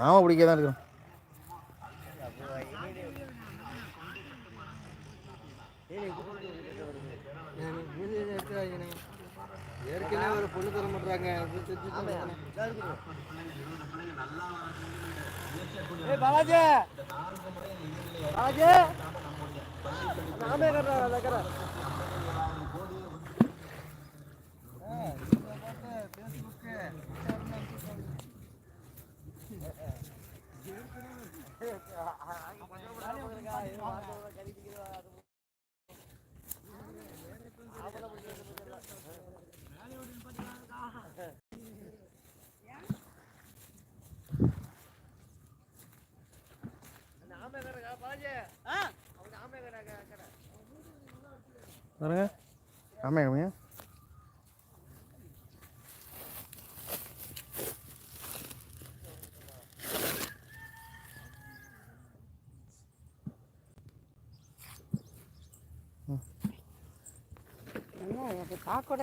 நாம பிடிக்க தான் இருக்கிறோம். ஏற்கனவே ஒரு பொண்ணு தர மாட்டாங்க. பாலாஜி! பாலாஜி! நாமே பாருங்க. ஆமாம் ஆமாங்க காக்கோட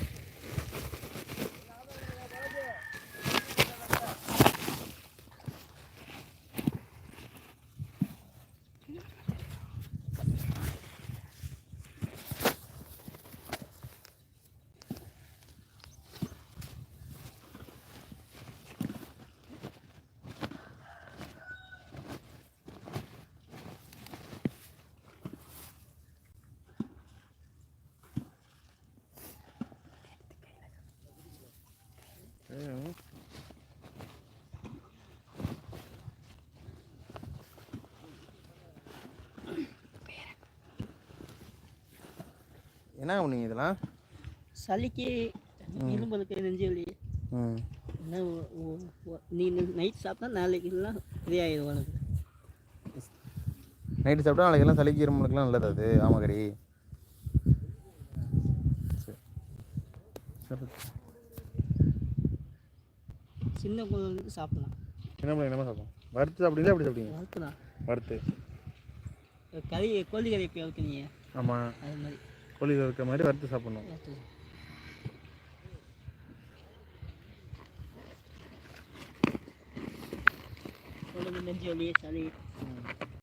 என்ன பண்ணீங்க இதெல்லாம்? சளிக்கு இரும்பலுக்கு நெஞ்சு வலி. நீ நைட் சாப்பிட்டா நாளைக்கு எல்லாம் சரியாயிடும் உனக்கு. நைட்டு சாப்பிட்டா நாளைக்கு எல்லாம் சளிக்கு இருமலுக்குலாம் நல்லது அது சரி. சின்ன குழந்தைக்கு சாப்பிடலாம். என்ன பண்ணி என்ன சாப்பிடும்? வறுத்து சாப்பிட்டீங்களா எப்படி சாப்பிட்டீங்க வளர்த்துலாம் வறுத்து. கறி கோழி கறி எப்படி வளர்க்குறீங்க ஆமாம் அது மாதிரி. கோழி இருக்கிற மாதிரி வறுத்து சாப்பிடணும். நெஞ்சு வலி சளி.